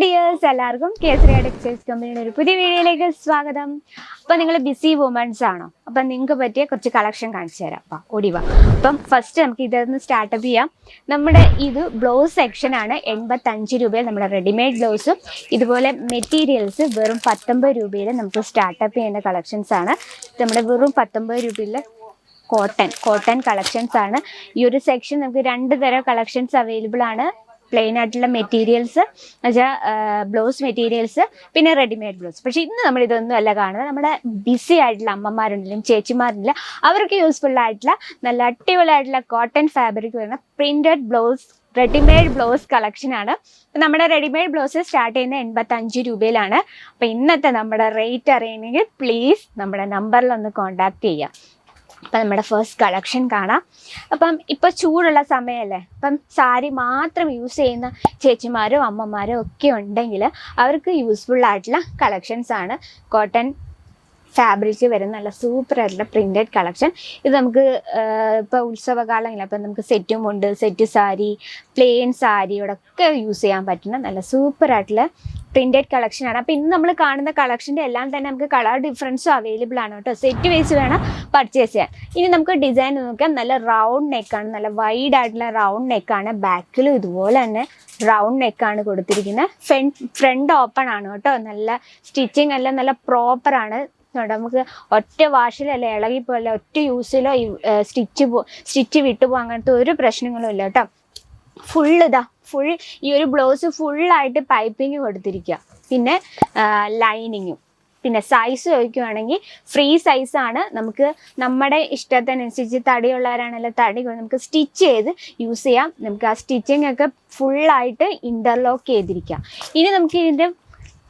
Dears എല്ലാവർക്കും Kesari textiles കമ്പനിയുടെ ഒരു പുതിയ വീഡിയോയിലേക്ക് സ്വാഗതം. അപ്പം നിങ്ങൾ ബിസി വുമൻസ് ആണോ? അപ്പം നിങ്ങൾക്ക് പറ്റിയ കുറച്ച് കളക്ഷൻ കാണിച്ചു തരാം. അപ്പം ഓടിവാ അപ്പം ഫസ്റ്റ് നമുക്ക് ഇതൊന്ന് സ്റ്റാർട്ടപ്പ് ചെയ്യാം. നമ്മുടെ ഇത് ബ്ലൗസ് സെക്ഷനാണ് എൺപത്തഞ്ച് രൂപയിൽ നമ്മുടെ റെഡിമെയ്ഡ് ബ്ലൗസും ഇതുപോലെ മെറ്റീരിയൽസ് വെറും പത്തൊമ്പത് രൂപയിൽ നമുക്ക് സ്റ്റാർട്ടപ്പ് ചെയ്യുന്ന കളക്ഷൻസ് ആണ്. നമ്മുടെ വെറും പത്തൊമ്പത് രൂപയിൽ കോട്ടൺ കോട്ടൺ കളക്ഷൻസ് ആണ്. ഈ ഒരു സെക്ഷൻ നമുക്ക് രണ്ട് തരം കളക്ഷൻസ് അവൈലബിൾ ആണ്. പ്ലെയിൻ ആയിട്ടുള്ള മെറ്റീരിയൽസ് എന്നുവെച്ചാൽ ബ്ലൗസ് മെറ്റീരിയൽസ് പിന്നെ റെഡിമെയ്ഡ് ബ്ലൗസ് പക്ഷേ ഇന്ന് നമ്മൾ ഇതൊന്നും അല്ല കാണുന്നത്. നമ്മുടെ ബിസി ആയിട്ടുള്ള അമ്മമാരുണ്ടെങ്കിലും ചേച്ചിമാരുണ്ടെങ്കിലും അവർക്ക് യൂസ്ഫുൾ ആയിട്ടുള്ള നല്ല അടിപൊളിയായിട്ടുള്ള കോട്ടൺ ഫാബ്രിക് വരുന്ന printed blouse readymade blouse collection ആണ്. നമ്മുടെ റെഡിമെയ്ഡ് ബ്ലൗസ് സ്റ്റാർട്ട് ചെയ്യുന്നത് എൺപത്തഞ്ച് രൂപയിലാണ്. അപ്പം ഇന്നത്തെ നമ്മുടെ റേറ്റ് അറിയണമെങ്കിൽ പ്ലീസ് നമ്മുടെ നമ്പറിൽ ഒന്ന് കോൺടാക്ട് ചെയ്യാം. അപ്പം നമ്മുടെ ഫസ്റ്റ് കളക്ഷൻ കാണാം. അപ്പം ഇപ്പം ചൂടുള്ള സമയമല്ലേ അപ്പം സാരി മാത്രം യൂസ് ചെയ്യുന്ന ചേച്ചിമാരോ അമ്മമാരോ ഒക്കെ ഉണ്ടെങ്കിൽ അവർക്ക് യൂസ്ഫുൾ ആയിട്ടുള്ള കളക്ഷൻസ് ആണ്. കോട്ടൺ ഫാബ്രിക് വരുന്ന നല്ല സൂപ്പർ ആയിട്ടുള്ള പ്രിന്റഡ് കളക്ഷൻ ഇത് നമുക്ക് ഇപ്പോൾ ഉത്സവകാലങ്ങളിൽ അപ്പം നമുക്ക് സെറ്റും ഉണ്ട്. സെറ്റ് സാരി പ്ലെയിൻ സാരിയോടൊക്കെ യൂസ് ചെയ്യാൻ പറ്റുന്ന നല്ല സൂപ്പർ ആയിട്ടുള്ള പ്രിന്റഡ് കളക്ഷൻ ആണ്. അപ്പം ഇന്ന് നമ്മൾ കാണുന്ന കളക്ഷന്റെ എല്ലാം തന്നെ നമുക്ക് കളർ ഡിഫറൻസും അവൈലബിൾ ആണ് കേട്ടോ. സെറ്റ് വൈസ് വേണം പർച്ചേസ് ചെയ്യാൻ. ഇനി നമുക്ക് ഡിസൈൻ നോക്കാം. നല്ല റൗണ്ട് നെക്കാണ് നല്ല വൈഡ് ആയിട്ടുള്ള റൗണ്ട് നെക്കാണ് ബാക്കിലും ഇതുപോലെ തന്നെ റൗണ്ട് നെക്കാണ് കൊടുത്തിരിക്കുന്നത് ഫ്രണ്ട് ഫ്രണ്ട് ഓപ്പൺ ആണ് കേട്ടോ. നല്ല സ്റ്റിച്ചിങ് എല്ലാം നല്ല പ്രോപ്പർ ആണ്. നമുക്ക് ഒറ്റ വാഷിലല്ല ഇളകി പോലെ ഒറ്റ യൂസിലോ സ്റ്റിച്ച് പോ സ്റ്റിച്ച് വിട്ടുപോ അങ്ങനത്തെ ഒരു പ്രശ്നങ്ങളും ഇല്ല കേട്ടോ. ഫുൾ ഇതാ. ഫുൾ ഈ ഒരു ബ്ലൗസ് ഫുള്ളായിട്ട് പൈപ്പിംഗ് കൊടുത്തിരിക്കുക പിന്നെ ലൈനിങ്ങും പിന്നെ സൈസ് ചോദിക്കുവാണെങ്കിൽ ഫ്രീ സൈസാണ് നമുക്ക് നമ്മുടെ ഇഷ്ടത്തിനനുസരിച്ച് തടിയുള്ളവരാണല്ലോ തടി നമുക്ക് സ്റ്റിച്ച് ചെയ്ത് യൂസ് ചെയ്യാം. നമുക്ക് ആ സ്റ്റിച്ചിങ് ഒക്കെ ഫുള്ളായിട്ട് ഇന്റർലോക്ക് ചെയ്തിരിക്കാം ഇനി നമുക്ക് ഇതിന്റെ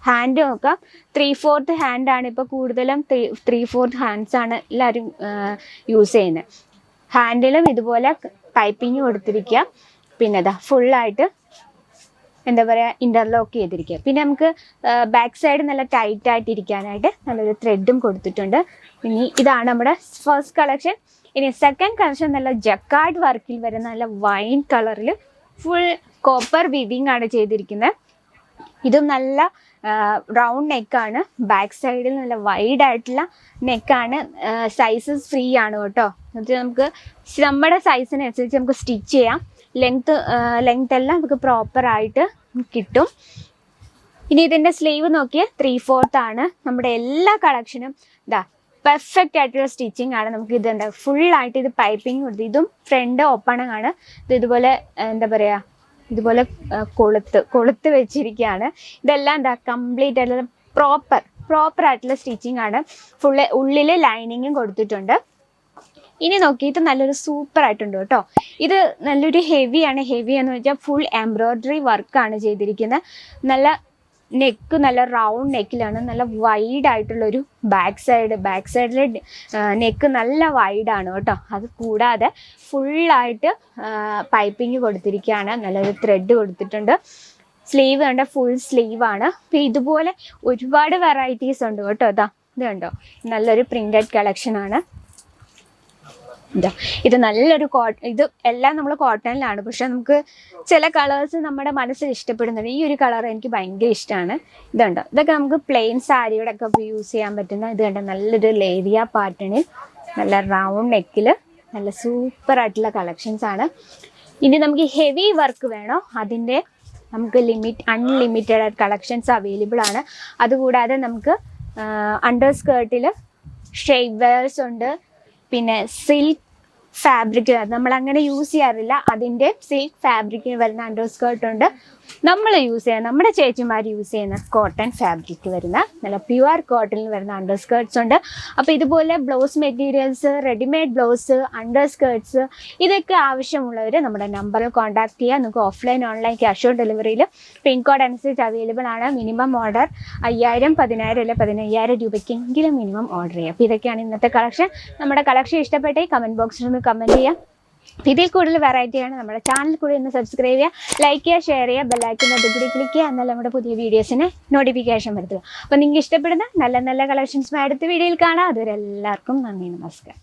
ഹാൻഡ് നോക്കാം. ത്രീ ഫോർത്ത് ഹാൻഡ് ആണ് ഇപ്പോൾ കൂടുതലും ത്രീ ത്രീ ഫോർത്ത് ഹാൻഡ്സ് ആണ് എല്ലാവരും യൂസ് ചെയ്യുന്നത് ഹാൻഡിലും ഇതുപോലെ പൈപ്പിങ് കൊടുത്തിരിക്കുക പിന്നെ ഇതാ ഫുള്ളായിട്ട് എന്താ പറയുക ഇന്റർലോക്ക് ചെയ്തിരിക്കുക പിന്നെ നമുക്ക് ബാക്ക് സൈഡ് നല്ല ടൈറ്റായിട്ട് ഇരിക്കാനായിട്ട് നല്ലൊരു ത്രെഡും കൊടുത്തിട്ടുണ്ട്. ഇനി ഇതാണ് നമ്മുടെ ഫസ്റ്റ് കളക്ഷൻ ഇനി സെക്കൻഡ് കളക്ഷൻ നല്ല ജക്കാർഡ് വർക്കിൽ വരുന്ന നല്ല വൈൻ കളറിൽ ഫുൾ കോപ്പർ വിവിങ് ആണ് ചെയ്തിരിക്കുന്നത് ഇതും നല്ല റൗണ്ട് നെക്കാണ് ബാക്ക് സൈഡിൽ നല്ല വൈഡ് ആയിട്ടുള്ള നെക്കാണ് സൈസസ് ഫ്രീ ആണ് കേട്ടോ. എന്നുവെച്ചാൽ നമുക്ക് നമ്മുടെ സൈസിനനുസരിച്ച് നമുക്ക് സ്റ്റിച്ച് ചെയ്യാം. ലെങ്ത് ലെങ്ത് എല്ലാം നമുക്ക് പ്രോപ്പർ ആയിട്ട് കിട്ടും. ഇനി ഇതിന്റെ സ്ലീവ് നോക്കിയാൽ ത്രീ ഫോർത്ത് ആണ്. നമ്മുടെ എല്ലാ കളക്ഷനും ഇതാ പെർഫെക്റ്റ് ആയിട്ടുള്ള സ്റ്റിച്ചിങ് ആണ് നമുക്ക് ഇത് എന്താ ഫുള്ളായിട്ട് ഇത് പൈപ്പിംഗ് കൊടുത്ത് ഇതും ഫ്രണ്ട് ഓപ്പണിംഗ് ആണ്. ഇത് ഇതുപോലെ എന്താ പറയുക ഇതുപോലെ കൊളുത്ത് കൊളുത്ത് വെച്ചിരിക്കുകയാണ്. ഇതെല്ലാം എന്താ കംപ്ലീറ്റ് ആയിട്ടുള്ള പ്രോപ്പർ പ്രോപ്പർ ആയിട്ടുള്ള സ്റ്റിച്ചിങ് ആണ്. ഫുള്ള് ഉള്ളിൽ ലൈനിങ്ങും കൊടുത്തിട്ടുണ്ട്. ഇനി നോക്കിയിട്ട് നല്ലൊരു സൂപ്പർ ആയിട്ടുണ്ട് കേട്ടോ. ഇത് നല്ലൊരു ഹെവിയാണ് ഹെവി എന്ന് വെച്ചാൽ ഫുൾ എംബ്രോയ്ഡറി വർക്കാണ് ചെയ്തിരിക്കുന്നത്. നല്ല നെക്ക് നല്ല റൗണ്ട് നെക്കിലാണ് നല്ല വൈഡ് ആയിട്ടുള്ള ഒരു ബാക്ക് സൈഡ് ബാക്ക് സൈഡിലെ നെക്ക് നല്ല വൈഡാണ് കേട്ടോ. അത് കൂടാതെ ഫുള്ളായിട്ട് പൈപ്പിംഗ് കൊടുത്തിരിക്കുകയാണ്. നല്ലൊരു ത്രെഡ് കൊടുത്തിട്ടുണ്ട്. സ്ലീവ് കണ്ട ഫുൾ സ്ലീവ് ആണ്. അപ്പം ഇതുപോലെ ഒരുപാട് വെറൈറ്റീസ് ഉണ്ട് കേട്ടോ. അതാ ഇത് കണ്ടോ നല്ലൊരു പ്രിന്റഡ് കളക്ഷൻ ഇതാ. ഇത് നല്ലൊരു കോട്ടൺ ഇത് എല്ലാം നമ്മൾ കോട്ടണിലാണ് പക്ഷെ നമുക്ക് ചില കളേഴ്സ് നമ്മുടെ മനസ്സിൽ ഇഷ്ടപ്പെടുന്നുണ്ട് ഈ ഒരു കളർ എനിക്ക് ഭയങ്കര ഇഷ്ടമാണ് ഇതുണ്ട് ഇതൊക്കെ നമുക്ക് പ്ലെയിൻ സാരിയുടെ ഒക്കെ യൂസ് ചെയ്യാൻ പറ്റുന്ന ഇത് കണ്ട? നല്ലൊരു ലേരിയ പാറ്റേണിൽ നല്ല റൗണ്ട് നെക്കിൽ നല്ല സൂപ്പർ ആയിട്ടുള്ള കളക്ഷൻസ് ആണ്. ഇനി നമുക്ക് ഹെവി വർക്ക് വേണോ? അതിന്റെ നമുക്ക് ലിമിറ്റ് അൺലിമിറ്റഡ് കളക്ഷൻസ് അവൈലബിൾ ആണ്. അതുകൂടാതെ നമുക്ക് അണ്ടർ സ്കേർട്ടിൽ ഷേവേഴ്സ് ഉണ്ട്. പിന്നെ സിൽക്ക് ഫാബ്രിക് നമ്മൾ അങ്ങനെ യൂസ് ചെയ്യാറില്ല അതിന്റെ സിൽക്ക് ഫാബ്രിക്കിന് വരുന്ന അണ്ടർ സ്കേർട്ട് ഉണ്ട്. നമ്മൾ യൂസ് ചെയ്യുന്ന നമ്മുടെ ചേച്ചിമാർ യൂസ് ചെയ്യുന്ന കോട്ടൺ ഫാബ്രിക് വരുന്ന നല്ല പ്യുവർ കോട്ടണിൽ വരുന്ന അണ്ടർ ഉണ്ട്. അപ്പോൾ ഇതുപോലെ blouse materials readymade blouse under skirts ഇതൊക്കെ ആവശ്യമുള്ളവർ നമ്മുടെ നമ്പറിൽ കോൺടാക്ട് ചെയ്യുക നിങ്ങൾക്ക് ഓഫ്ലൈൻ ഓൺലൈൻ ക്യാഷ് ഓൺ ഡെലിവറിയിൽ പിൻ കോഡ് അനുസരിച്ച് അവൈലബിൾ ആണ്. മിനിമം ഓർഡർ അയ്യായിരം പതിനായിരം അല്ലെ പതിനയ്യായിരം രൂപയ്ക്കെങ്കിലും മിനിമം ഓർഡർ ചെയ്യുക അപ്പോൾ ഇതൊക്കെയാണ് ഇന്നത്തെ കളക്ഷൻ നമ്മുടെ കളക്ഷൻ ഇഷ്ടപ്പെട്ടേ കമന്റ് ബോക്സിൽ ഒന്ന് കമന്റ് ചെയ്യാം. ഇതിൽ കൂടുതൽ വെറൈറ്റിയാണ് നമ്മുടെ ചാനൽ കൂടി ഒന്ന് സബ്സ്ക്രൈബ് ചെയ്യുക ലൈക്ക് ചെയ്യുക ഷെയർ ചെയ്യുക ബെല്ലൈക്കൻ അതുകൂടി ക്ലിക്ക് ചെയ്യുക എന്നാൽ നമ്മുടെ പുതിയ വീഡിയോസിന് നോട്ടിഫിക്കേഷൻ വരുത്തുക. അപ്പോൾ നിങ്ങൾക്ക് ഇഷ്ടപ്പെടുന്ന നല്ല നല്ല കളക്ഷൻസ് അടുത്ത വീഡിയോയിൽ കാണാം. അതുവരെ എല്ലാവർക്കും നന്ദി നമസ്കാരം.